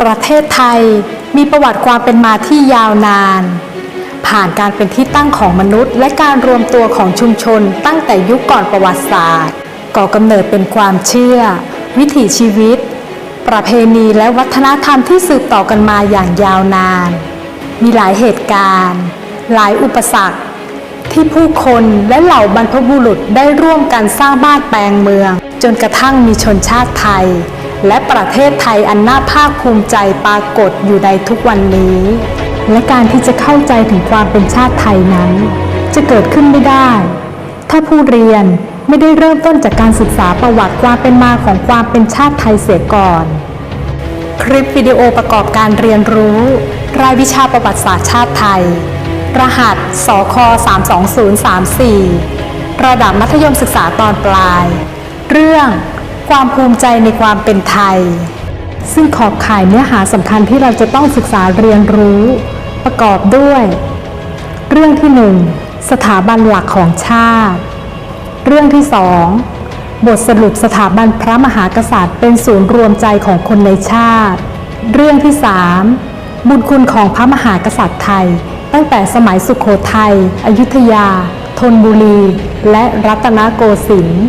ประเทศไทยมีประวัติความเป็นมาที่ยาวนาน ผ่านการเป็นที่ตั้งของมนุษย์ และการรวมตัวของชุมชนตั้งแต่ยุคก่อนประวัติศาสตร์ ก่อกำเนิดเป็นความเชื่อ วิถีชีวิต ประเพณีและวัฒนธรรมที่สืบต่อกันมาอย่างยาวนาน มีหลายเหตุการณ์ หลายอุปสรรค ที่ผู้คนและเหล่าบรรพบุรุษได้ร่วมกันสร้างบ้านแปลงเมือง จนกระทั่งมีชนชาติไทย และประเทศไทยอันน่าภาคภูมิใจปรากฏอยู่ในทุกวันนี้ และการที่จะเข้าใจถึงความเป็นชาติไทยนั้น จะเกิดขึ้นไม่ได้ ถ้าผู้เรียนไม่ได้เริ่มต้นจากการศึกษาประวัติความเป็นมาของความเป็นชาติไทยเสียก่อน คลิปวิดีโอประกอบการเรียนรู้ รายวิชาประวัติศาสตร์ชาติไทย รหัส สค 32034 ระดับมัธยมศึกษาตอนปลาย รื่อง ความภูมิใจในความเป็นไทย ซึ่งขอบข่ายเนื้อหาสำคัญที่เราจะต้องศึกษาเรียนรู้ ประกอบด้วย เรื่องที่หนึ่งสถาบันหลักของชาติ เรื่องที่สองบทสรุปสถาบันพระมหากษัตริย์ เป็นศูนย์รวมใจของคนในชาติ เรื่องที่สามบุญคุณของพระมหากษัตริย์ไทย ตั้งแต่สมัยสุขโขทัย อยุธยา ธนบุรี และรัตนโกสินทร์